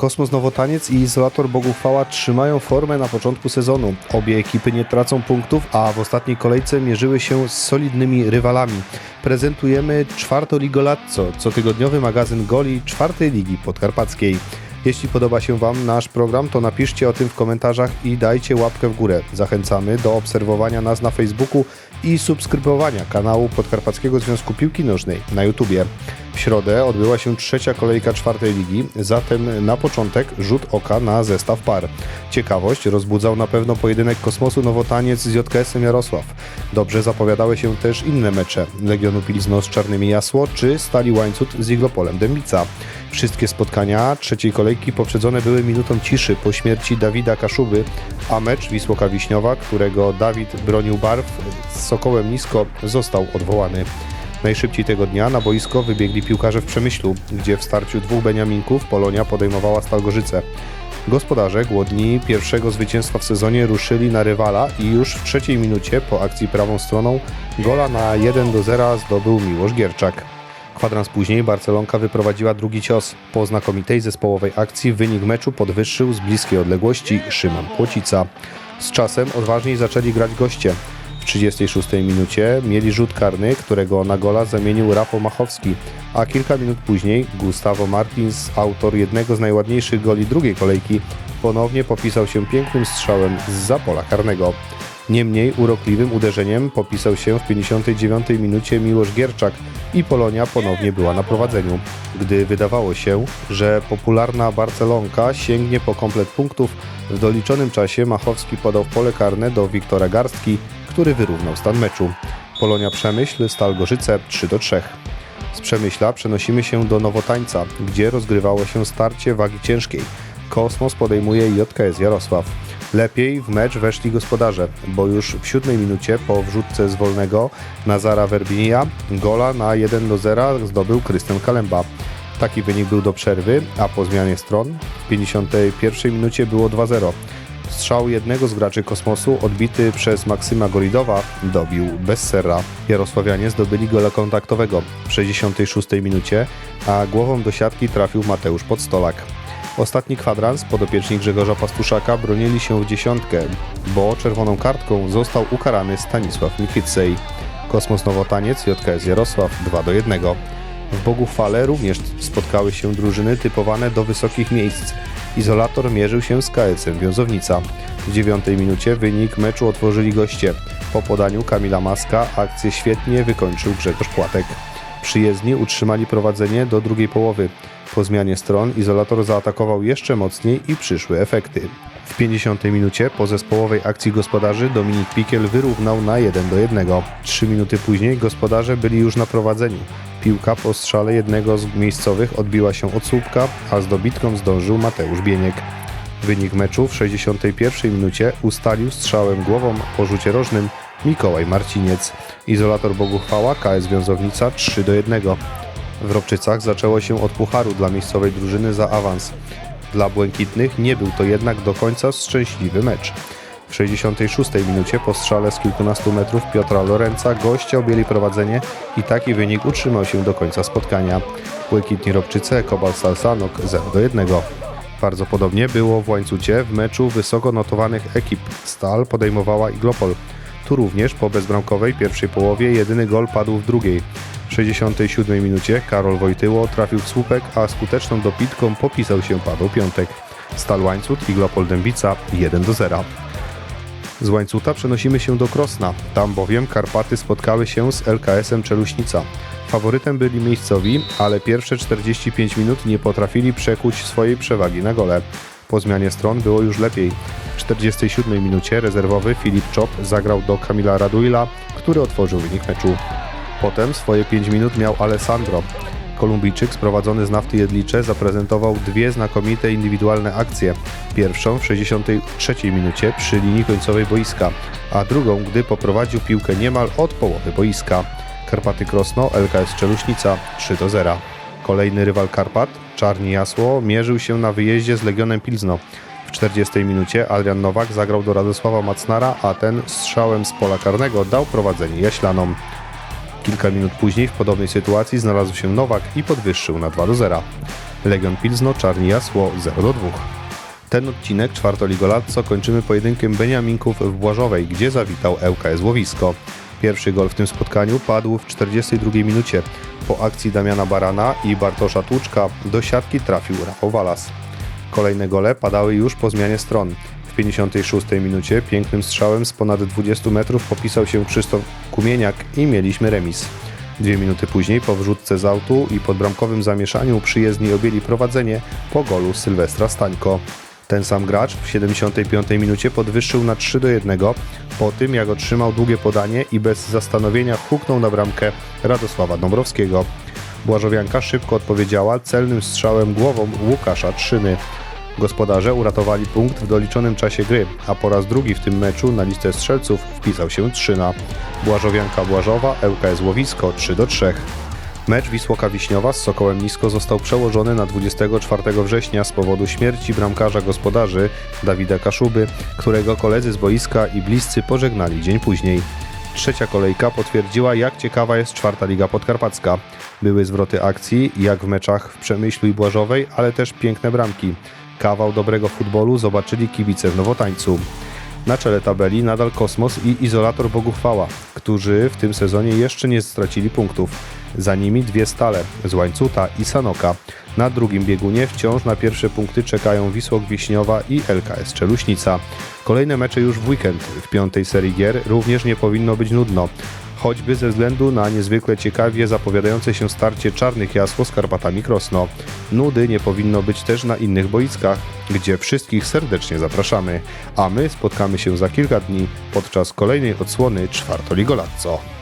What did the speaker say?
Kosmos Nowotaniec i Izolator Boguchwała trzymają formę na początku sezonu. Obie ekipy nie tracą punktów, a w ostatniej kolejce mierzyły się z solidnymi rywalami. Prezentujemy czwarto Ligolatco, cotygodniowy magazyn goli czwartej ligi podkarpackiej. Jeśli podoba się Wam nasz program, to napiszcie o tym w komentarzach i dajcie łapkę w górę. Zachęcamy do obserwowania nas na Facebooku i subskrybowania kanału Podkarpackiego Związku Piłki Nożnej na YouTubie. Środę odbyła się trzecia kolejka czwartej ligi, zatem na początek rzut oka na zestaw par. Ciekawość rozbudzał na pewno pojedynek Kosmosu Nowotaniec z JKS-em Jarosław. Dobrze zapowiadały się też inne mecze Legionu Pilzno z Czarnymi Jasło czy Stali Łańcut z Iglopolem Dębica. Wszystkie spotkania trzeciej kolejki poprzedzone były minutą ciszy po śmierci Dawida Kaszuby, a mecz Wisłoka Wiśniowa, którego Dawid bronił barw z Sokołem Nisko, został odwołany. Najszybciej tego dnia na boisko wybiegli piłkarze w Przemyślu, gdzie w starciu dwóch Beniaminków Polonia podejmowała Stalgorzyce. Gospodarze, głodni pierwszego zwycięstwa w sezonie, ruszyli na rywala i już w trzeciej minucie po akcji prawą stroną gola na 1 do 0 zdobył Miłosz Gierczak. Kwadrans później Barcelonka wyprowadziła drugi cios. Po znakomitej zespołowej akcji wynik meczu podwyższył z bliskiej odległości Szymon Płocica. Z czasem odważniej zaczęli grać goście. W 36 minucie mieli rzut karny, którego na gola zamienił Rafał Machowski, a kilka minut później Gustavo Martins, autor jednego z najładniejszych goli drugiej kolejki, ponownie popisał się pięknym strzałem z pola karnego. Niemniej urokliwym uderzeniem popisał się w 59 minucie Miłosz Gierczak i Polonia ponownie była na prowadzeniu. Gdy wydawało się, że popularna Barcelonka sięgnie po komplet punktów, w doliczonym czasie Machowski podał pole karne do Wiktora Garstki, który wyrównał stan meczu. Polonia Przemyśl, Stal Gorzyce 3 do 3. Z Przemyśla przenosimy się do Nowotańca, gdzie rozgrywało się starcie wagi ciężkiej. Kosmos podejmuje JKS Jarosław. Lepiej w mecz weszli gospodarze, bo już w siódmej minucie po wrzutce z wolnego Nazara Werbinia gola na 1 do 0 zdobył Krystian Kalemba. Taki wynik był do przerwy, a po zmianie stron w 51 minucie było 2-0. Strzał jednego z graczy kosmosu, odbity przez Maksyma Golidowa, dobił Bessera. Jarosławianie zdobyli gola kontaktowego w 66 minucie, a głową do siatki trafił Mateusz Podstolak. Ostatni kwadrans podopieczni Grzegorza Pastuszaka bronili się w dziesiątkę, bo czerwoną kartką został ukarany Stanisław Mikicej. Kosmos Nowotaniec JKS Jarosław 2 do 1. W Boguchwale również spotkały się drużyny typowane do wysokich miejsc. Izolator mierzył się z KS-em Wiązownica. W dziewiątej minucie wynik meczu otworzyli goście. Po podaniu Kamila Maska akcję świetnie wykończył Grzegorz Płatek. Przyjezdni utrzymali prowadzenie do drugiej połowy. Po zmianie stron Izolator zaatakował jeszcze mocniej i przyszły efekty. W 50 minucie po zespołowej akcji gospodarzy Dominik Pikiel wyrównał na 1 do 1. Trzy minuty później gospodarze byli już na prowadzeniu. Piłka po strzale jednego z miejscowych odbiła się od słupka, a z dobitką zdążył Mateusz Bieniek. Wynik meczu w 61 minucie ustalił strzałem głową po rzucie rożnym Mikołaj Marciniec. Izolator Boguchwała KS Wiązownica 3 do 1. W Robczycach zaczęło się od pucharu dla miejscowej drużyny za awans. Dla Błękitnych nie był to jednak do końca szczęśliwy mecz. W 66 minucie po strzale z kilkunastu metrów Piotra Lorenza goście objęli prowadzenie i taki wynik utrzymał się do końca spotkania. Błękitni Robczyce Kobal Salsanok 0 do 1. Bardzo podobnie było w łańcucie w meczu wysoko notowanych ekip. Stal podejmowała Iglopol. Tu również po bezbramkowej pierwszej połowie jedyny gol padł w drugiej. W 67 minucie Karol Wojtyło trafił w słupek, a skuteczną dopitką popisał się Paweł Piątek. Stal Łańcut i Glopol Dębica 1 do 0. Z Łańcuta przenosimy się do Krosna. Tam bowiem Karpaty spotkały się z LKS-em Czeluśnica. Faworytem byli miejscowi, ale pierwsze 45 minut nie potrafili przekuć swojej przewagi na gole. Po zmianie stron było już lepiej. W 47 minucie rezerwowy Filip Czop zagrał do Kamila Raduila, który otworzył wynik meczu. Potem swoje 5 minut miał Alessandro. Kolumbijczyk sprowadzony z nafty jedlicze zaprezentował dwie znakomite indywidualne akcje. Pierwszą w 63 minucie przy linii końcowej boiska, a drugą, gdy poprowadził piłkę niemal od połowy boiska. Karpaty Krosno, LKS Czeluśnica 3 do 0. Kolejny rywal Karpat, Czarni Jasło, mierzył się na wyjeździe z Legionem Pilzno. W 40 minucie Adrian Nowak zagrał do Radosława Macnara, a ten strzałem z pola karnego dał prowadzenie Jaślanom. Kilka minut później w podobnej sytuacji znalazł się Nowak i podwyższył na 2 do 0. Legion Pilzno Czarni Jasło 0 do 2. Ten odcinek czwartoligolacco kończymy pojedynkiem Beniaminków w Błażowej, gdzie zawitał ŁKS Łowisko. Pierwszy gol w tym spotkaniu padł w 42 minucie. Po akcji Damiana Barana i Bartosza Tłuczka do siatki trafił Rafał Walas. Kolejne gole padały już po zmianie stron. W 56 minucie pięknym strzałem z ponad 20 metrów popisał się Krzysztof Kumieniak i mieliśmy remis. Dwie minuty później po wrzutce z autu i podbramkowym zamieszaniu przyjezdni objęli prowadzenie po golu Sylwestra Stańko. Ten sam gracz w 75 minucie podwyższył na 3 do 1 po tym jak otrzymał długie podanie i bez zastanowienia huknął na bramkę Radosława Dąbrowskiego. Błażowianka szybko odpowiedziała celnym strzałem głową Łukasza Trzymy. Gospodarze uratowali punkt w doliczonym czasie gry, a po raz drugi w tym meczu na listę strzelców wpisał się Trzyna. Błażowianka Błażowa, ŁKS Łowisko 3 do 3. Mecz Wisłoka Wiśniowa z Sokołem Nisko został przełożony na 24 września z powodu śmierci bramkarza gospodarzy Dawida Kaszuby, którego koledzy z boiska i bliscy pożegnali dzień później. Trzecia kolejka potwierdziła, jak ciekawa jest czwarta Liga Podkarpacka. Były zwroty akcji, jak w meczach w Przemyślu i Błażowej, ale też piękne bramki. Kawał dobrego futbolu zobaczyli kibice w Nowotańcu. Na czele tabeli nadal Kosmos i Izolator Boguchwała, którzy w tym sezonie jeszcze nie stracili punktów. Za nimi dwie stale, z Łańcuta i Sanoka. Na drugim biegunie wciąż na pierwsze punkty czekają Wisłok Wiśniowa i LKS Czeluśnica. Kolejne mecze już w weekend. W piątej serii gier również nie powinno być nudno. Choćby ze względu na niezwykle ciekawie zapowiadające się starcie Czarnych Jasło z Karpatami Krosno. Nudy nie powinno być też na innych boiskach, gdzie wszystkich serdecznie zapraszamy. A my spotkamy się za kilka dni podczas kolejnej odsłony Czwartoligolazzo.